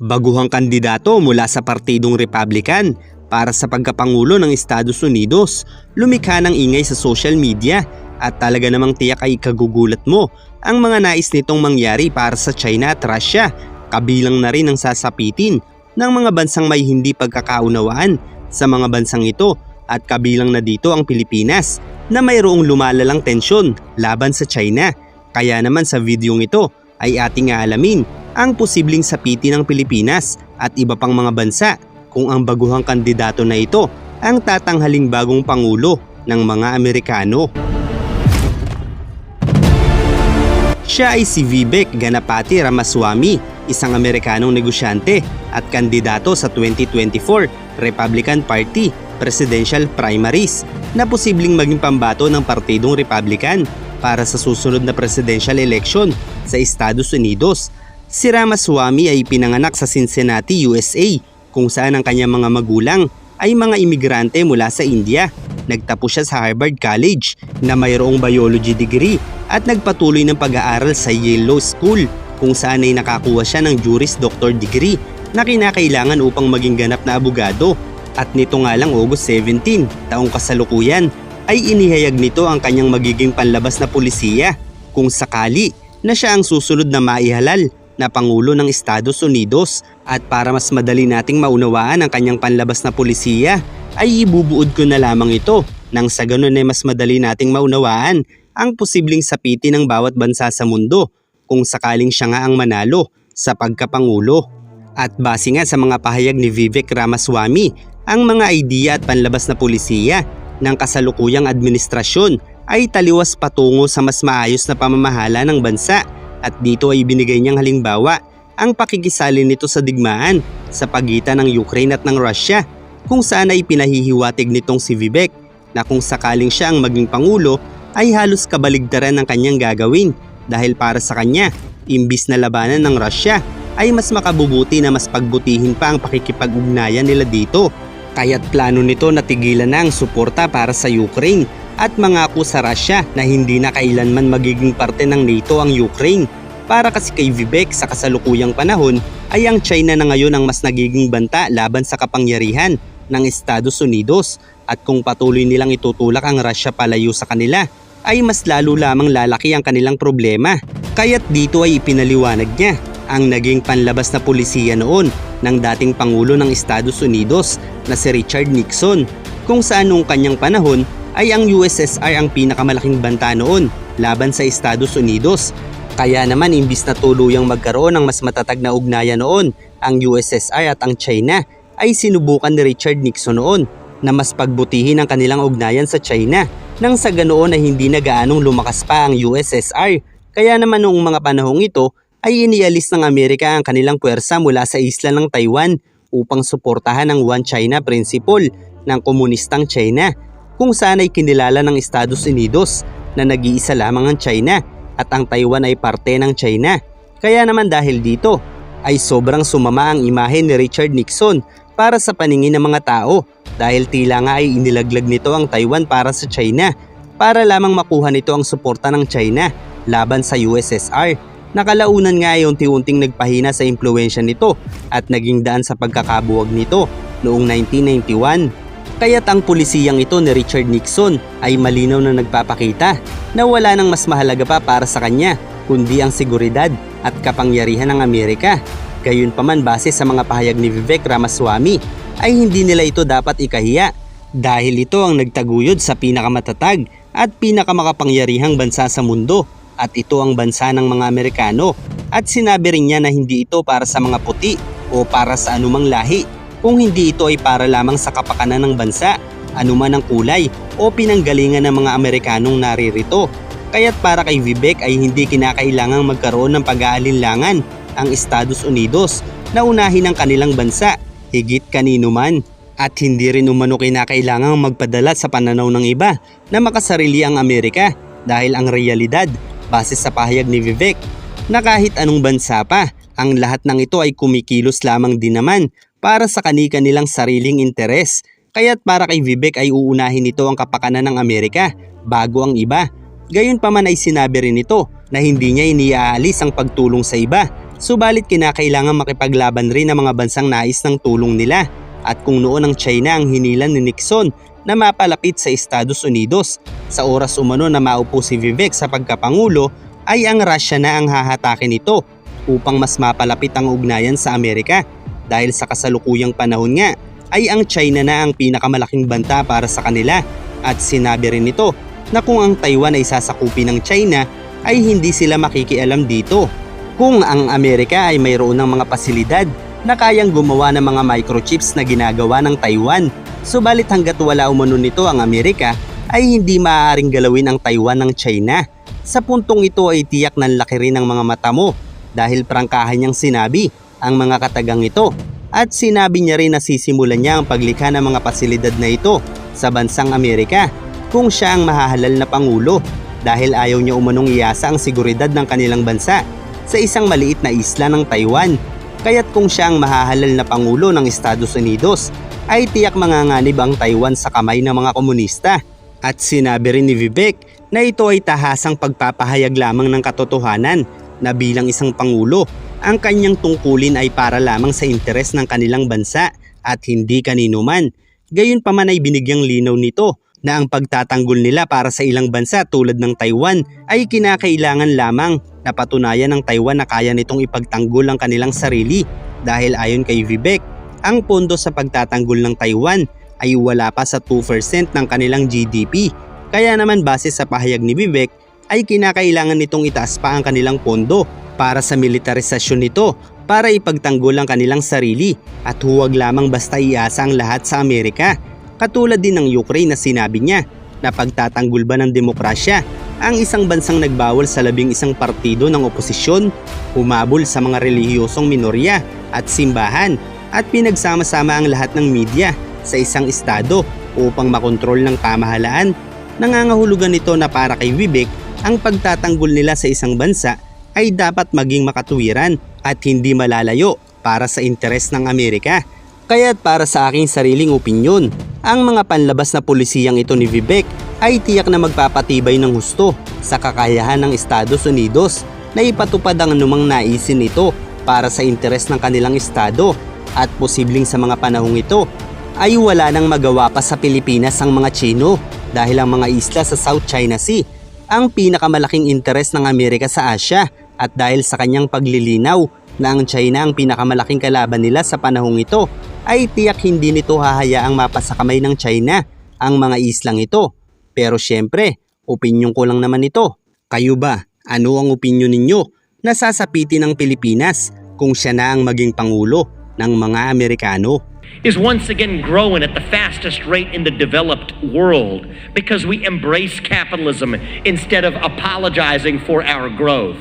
baguhang kandidato mula sa Partidong Republican para sa pagkapangulo ng Estados Unidos. Lumikha ng ingay sa social media at talaga namang tiyak ay kagugulat mo ang mga nais nitong mangyari para sa China at Russia. Kabilang na rin ang sasapitin ng mga bansang may hindi pagkakaunawaan sa mga bansang ito at kabilang na dito ang Pilipinas na mayroong lumalalang tensyon laban sa China. Kaya naman sa videong ito ay ating aalamin ang posibleng sapiti ng Pilipinas at iba pang mga bansa kung ang baguhang kandidato na ito ang tatanghaling bagong pangulo ng mga Amerikano. Siya ay si Vivek Ganapati Ramaswamy, isang Amerikanong negosyante at kandidato sa 2024 Republican Party presidential primaries na posibleng maging pambato ng Partidong Republican para sa susunod na presidential election sa Estados Unidos. Si Ramaswamy ay pinanganak sa Cincinnati, USA kung saan ang kanyang mga magulang ay mga imigrante mula sa India. Nagtapos siya sa Harvard College na mayroong biology degree at nagpatuloy ng pag-aaral sa Yale Law School kung saan ay nakakuha siya ng Juris Doctor degree na kinakailangan upang maging ganap na abogado. At nito nga lang August 17, taong kasalukuyan, ay inihayag nito ang kanyang magiging panlabas na pulisiya kung sakali na siya ang susunod na maihalal na Pangulo ng Estados Unidos at para mas madali nating maunawaan ang kanyang panlabas na pulisiya ay ibubuod ko na lamang ito nang sa ganun ay mas madali nating maunawaan ang posibleng sapiti ng bawat bansa sa mundo kung sakaling siya nga ang manalo sa pagkapangulo. At base nga sa mga pahayag ni Vivek Ramaswamy, ang mga idea at panlabas na pulisiya ng kasalukuyang administrasyon ay taliwas patungo sa mas maayos na pamamahala ng bansa at dito ay binigay niyang halimbawa ang pakikisali nito sa digmaan sa pagitan ng Ukraine at ng Russia kung saan ay pinahihiwatig nitong si Vivek na kung sakaling siya ang maging pangulo ay halos kabaligtaran ng kanyang gagawin dahil para sa kanya, imbis na labanan ng Russia ay mas makabubuti na mas pagbutihin pa ang pakikipag-ugnayan nila dito. Kaya't plano nito na tigilan na ang suporta para sa Ukraine at mangako sa Russia na hindi na kailanman magiging parte ng NATO ang Ukraine. Para kasi kay Vivek sa kasalukuyang panahon ay ang China na ngayon ang mas nagiging banta laban sa kapangyarihan ng Estados Unidos at kung patuloy nilang itutulak ang Russia palayo sa kanila ay mas lalo lamang lalaki ang kanilang problema. Kaya't dito ay ipinaliwanag niya ang naging panlabas na pulisiya noon ng dating Pangulo ng Estados Unidos na si Richard Nixon kung saan noong kanyang panahon ay ang USSR ang pinakamalaking banta noon laban sa Estados Unidos. Kaya naman imbis na tuluyang magkaroon ng mas matatag na ugnayan noon ang USSR at ang China ay sinubukan ni Richard Nixon noon na mas pagbutihin ang kanilang ugnayan sa China nang sa ganoon ay hindi na gaanong lumakas pa ang USSR. Kaya naman noong mga panahong ito ay inialis ng Amerika ang kanilang puwersa mula sa isla ng Taiwan upang suportahan ang One China Principle ng komunistang China kung saan ay kinilala ng Estados Unidos na nag-iisa lamang ang China at ang Taiwan ay parte ng China. Kaya naman dahil dito ay sobrang sumama ang imahe ni Richard Nixon para sa paningin ng mga tao dahil tila nga ay inilaglag nito ang Taiwan para sa China para lamang makuha nito ang suporta ng China laban sa USSR. Nakalaunan nga ay unti-unting nagpahina sa impluensya nito at naging daan sa pagkakabuwag nito noong 1991. Kaya't ang pulisiyang ito ni Richard Nixon ay malinaw na nagpapakita na wala nang mas mahalaga pa para sa kanya kundi ang seguridad at kapangyarihan ng Amerika. Gayunpaman base sa mga pahayag ni Vivek Ramaswamy ay hindi nila ito dapat ikahiya dahil ito ang nagtaguyod sa pinakamatatag at pinakamakapangyarihang bansa sa mundo at ito ang bansa ng mga Amerikano at sinabi rin niya na hindi ito para sa mga puti o para sa anumang lahi kung hindi ito ay para lamang sa kapakanan ng bansa, anuman ang kulay o pinanggalingan ng mga Amerikanong naririto. Kaya't para kay Vivek ay hindi kinakailangang magkaroon ng pag-aalinlangan ang Estados Unidos na unahin ang kanilang bansa, higit kanino man. At hindi rin umano kinakailangang magpadala sa pananaw ng iba na makasarili ang Amerika dahil ang realidad base sa pahayag ni Vivek na kahit anong bansa pa, ang lahat ng ito ay kumikilos lamang din naman para sa kanika nilang sariling interes. Kaya't para kay Vivek ay uunahin nito ang kapakanan ng Amerika bago ang iba. Gayon pa man ay sinabi rin nito na hindi niya iniaalis ang pagtulong sa iba Subalit kinakailangan makipaglaban rin ang mga bansang nais ng tulong nila at kung noon ang China ang hinilan ni Nixon na mapalapit sa Estados Unidos sa oras umano na maupo si Vivek sa pagkapangulo ay ang Russia na ang hahatakin nito upang mas mapalapit ang ugnayan sa Amerika dahil sa kasalukuyang panahon nga ay ang China na ang pinakamalaking banta para sa kanila at sinabi rin nito na kung ang Taiwan ay sasakupin ng China ay hindi sila makikialam dito. Kung ang Amerika ay mayroon ng mga pasilidad na kayang gumawa ng mga microchips na ginagawa ng Taiwan, subalit hanggat wala umano nito ang Amerika ay hindi maaaring galawin ang Taiwan ng China. Sa puntong ito ay tiyak ng laki rin ng mga mata mo dahil prangkahan niyang sinabi ang mga katagang ito at sinabi niya rin na sisimulan niya ang paglikha ng mga pasilidad na ito sa bansang Amerika kung siya ang mahahalal na pangulo dahil ayaw niya umanong iasa ang seguridad ng kanilang bansa sa isang maliit na isla ng Taiwan. Kaya't kung siya ang mahahalal na pangulo ng Estados Unidos ay tiyak manganganib ang Taiwan sa kamay ng mga komunista. At sinabi rin ni Vivek na ito ay tahasang pagpapahayag lamang ng katotohanan na bilang isang pangulo, ang kanyang tungkulin ay para lamang sa interes ng kanilang bansa at hindi kanino man. Gayunpaman ay binigyang linaw nito na ang pagtatanggol nila para sa ilang bansa tulad ng Taiwan ay kinakailangan lamang na patunayan ng Taiwan na kaya nitong ipagtanggol ang kanilang sarili dahil ayon kay Vivek, ang pondo sa pagtatanggol ng Taiwan ay wala pa sa 2% ng kanilang GDP. Kaya naman base sa pahayag ni Vivek ay kinakailangan nitong itaas pa ang kanilang pondo para sa militarisasyon nito para ipagtanggol ang kanilang sarili at huwag lamang basta iasa ang lahat sa Amerika. Katulad din ng Ukraine na sinabi niya na pagtatanggol ba ng demokrasya ang isang bansang nagbawal sa labing isang partido ng oposisyon, humabol sa mga relihiyosong minorya at simbahan at pinagsama-sama ang lahat ng media sa isang estado upang makontrol ng pamahalaan. Nangangahulugan nito na para kay Vivek ang pagtatanggol nila sa isang bansa ay dapat maging makatuwiran at hindi malalayo para sa interes ng Amerika. Kaya't para sa aking sariling opinyon, ang mga panlabas na pulisiyang ito ni Vivek ay tiyak na magpapatibay ng husto sa kakayahan ng Estados Unidos na ipatupad ang anumang naisin nito para sa interes ng kanilang estado at posibleng sa mga panahong ito ay wala nang magawa pa sa Pilipinas ang mga Chino dahil ang mga isla sa South China Sea ang pinakamalaking interes ng Amerika sa Asya at dahil sa kanyang paglilinaw na ang China ang pinakamalaking kalaban nila sa panahong ito ay tiyak hindi nito hahayaang mapasakamay ng China ang mga islang ito. Pero syempre, opinyon ko lang naman ito. Kayo ba, ano ang opinyon ninyo na sasapitin ng Pilipinas kung siya na ang maging pangulo ng mga Amerikano? Is once again growing at the fastest rate in the developed world because we embrace capitalism instead of apologizing for our growth.